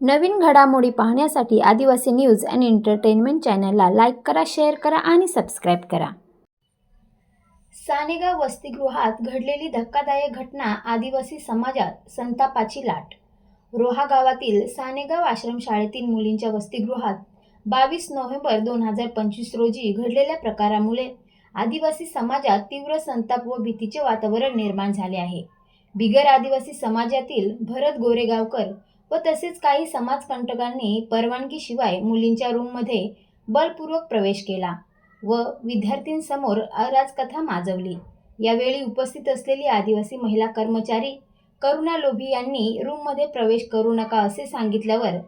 नवीन घडामोडी पाहण्यासाठी Adivasi news and entertainment चॅनलला लाईक करा शेअर करा आणि सबस्क्राईब करा. सानेगाव वसतिगृहात घडलेली धक्कादायक घटना आदिवासी समाजात संतापाची लाट. रोहा गावातील सानेगाव आश्रमशाळेतील मुलींच्या वसतिगृहात बावीस नोव्हेंबर दोन हजार पंचवीस रोजी घडलेल्या प्रकारामुळे आदिवासी समाजात तीव्र संताप व भीतीचे वातावरण निर्माण झाले आहे. बिगर आदिवासी समाजातील भरत गोरेगावकर व तसेच काही समाजकंटकांनी परवानगीशिवाय मुलींच्या रूममध्ये बलपूर्वक प्रवेश केला व विद्यार्थींसमोर अराजकथा माजवली. यावेळी उपस्थित असलेली आदिवासी महिला कर्मचारी करुणा लोभी यांनी रूममध्ये प्रवेश करू नका असे सांगितल्यावर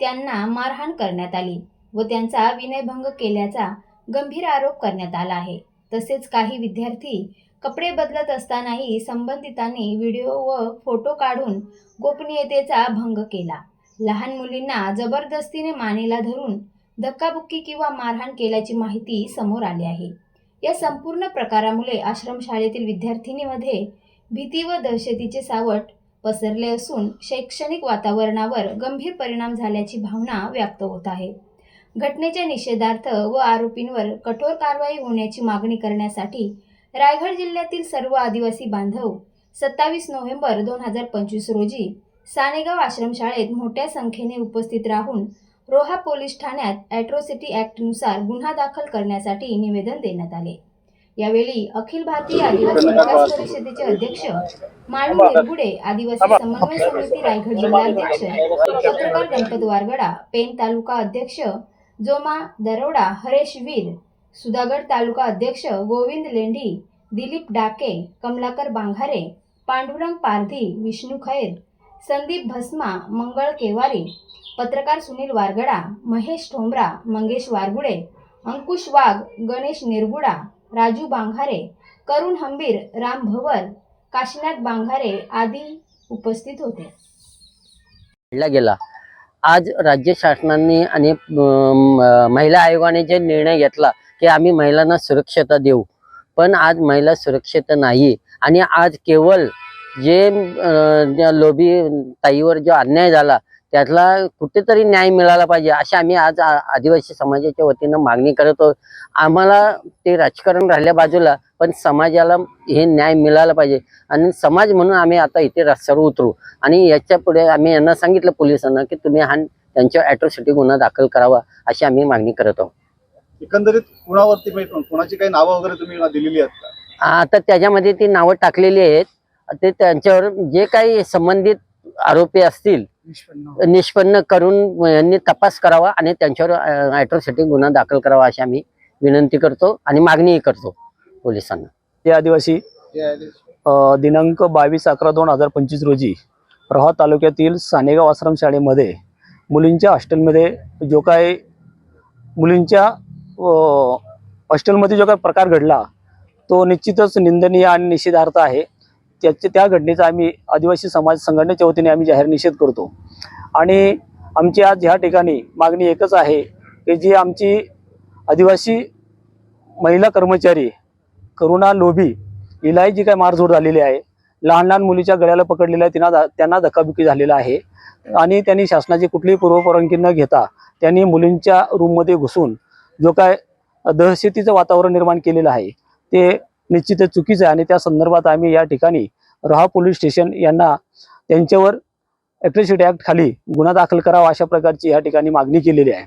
त्यांना मारहाण करण्यात आली व त्यांचा विनयभंग केल्याचा गंभीर आरोप करण्यात आला आहे. तसेच काही विद्यार्थी कपडे बदलत असतानाही संबंधितांनी व्हिडिओ व फोटो काढून गोपनीयतेचा भंग केला. लहान मुलींना जबरदस्तीने मानेला धरून धक्काबुक्की किंवा मारहाण केल्याची माहिती समोर आली आहे. या संपूर्ण प्रकारामुळे आश्रमशाळेतील विद्यार्थिनीमध्ये भीती व दहशतीचे सावट पसरले असून शैक्षणिक वातावरणावर गंभीर परिणाम झाल्याची भावना व्यक्त होत आहे. घटनेच्या निषेधार्थ व आरोपींवर कठोर कारवाई होण्याची मागणी करण्यासाठी रायगड जिल्ह्यातील सर्व आदिवासी बांधव सत्तावीस नोव्हेंबर दोन हजार पंचवीस रोजी सानेगाव आश्रमशाळेत मोठ्या संख्येने उपस्थित राहून रोहा पोलीस ठाण्यात ॲट्रॉसिटी ॲक्टनुसार गुन्हा दाखल करण्यासाठी निवेदन देण्यात आले. यावेळी अखिल भारतीय आदिवासी विकास परिषदेचे अध्यक्ष माळू निरगुडे आदिवासी समन्वय समिती रायगड जिल्हाध्यक्ष पत्रकार गणपत वारगडा पेन तालुका अध्यक्ष जोमा दरोडा हरेश वीर सुधागड तालुका अध्यक्ष गोविंद लेंढी दिलीप डाके कमलाकर बांघारे पांडुरंग पारधी विष्णू खैर संदीप भस्मा मंगळ केवारी पत्रकार सुनील वारगडा महेश ठोंबरा मंगेश वारगुडे अंकुश वाघ गणेश निरगुडा राजू बांघारे करुण हंबीर राम भवर काशीनाथ बांघारे आदी उपस्थित होते. गेला. आज राज्य शासनाने आणि महिला आयोगाने जे निर्णय घेतला की आम्ही महिलांना सुरक्षता देऊ. पण आज महिला सुरक्षित नाही. आणि आज केवळ जे लोभी ताईवर जो अन्याय झाला त्यातला कुठेतरी न्याय मिळाला पाहिजे अशी आम्ही आज आदिवासी समाजाच्या वतीनं मागणी करत. आहोत आम्हाला ते राजकारण राहिल्या बाजूला पण समाजाला हे न्याय मिळाला पाहिजे. आणि समाज म्हणून आम्ही आता इथे रस्त्यावर उतरू. आणि याच्यापुढे आम्ही यांना सांगितलं पोलिसांना की तुम्ही हा त्यांच्या ॲट्रॉसिटी गुन्हा दाखल करावा अशी आम्ही मागणी करत आहोत. एकंदरीत कुणावरती म्हणजे कोणाची काही नावं वगैरे तुम्ही दिलेली आहेत का? आता त्याच्यामध्ये ती नावं टाकलेली आहेत. ते त्यांच्यावर जे काही संबंधित आरोपी असतील निष्पन्न. करून यांनी तपास करावा आणि त्यांच्यावर ॲट्रॉसिटी गुन्हा दाखल करावा अशी आम्ही विनंती करतो आणि मागणीही करतो पोलिसांना. ते आदिवासी दिनांक बावीस अकरा दोन हजार पंचवीस रोजी प्रहा तालुक्यातील सानेगाव आश्रम शाळेमध्ये मुलींच्या हॉस्टेलमध्ये जो काय मुलींच्या हॉस्टेलमध्ये जो काही प्रकार घडला तो निश्चितच निंदनीय आणि निषेधार्थ आहे. त्याचे त्या घटनेचा आम्ही आदिवासी समाज संघटनेच्या वतीने आम्ही जाहीर निषेध करतो. आणि आमची आज ह्या ठिकाणी मागणी एकच आहे की जी आमची आदिवासी महिला कर्मचारी करुणा लोभी हिलाही जी काय मारझोड झालेली आहे लहान लहान मुलीच्या गळ्याला पकडलेल्या आहे त्यांना त्यांना धकाबुकी झालेला आहे. आणि त्यांनी शासनाची कुठलीही पूर्वपरवानगी न घेता त्यांनी मुलींच्या रूममध्ये घुसून जो काय दहशतीचं वातावरण निर्माण केलेलं आहे ते निश्चितच चुकीचं आहे. आणि त्या संदर्भात आम्ही या ठिकाणी रहा पोलीस स्टेशन यांना त्यांच्यावर ॲट्रॉसिटी ॲक्ट खाली गुन्हा दाखल करावा अशा प्रकारची या ठिकाणी मागणी केलेली आहे.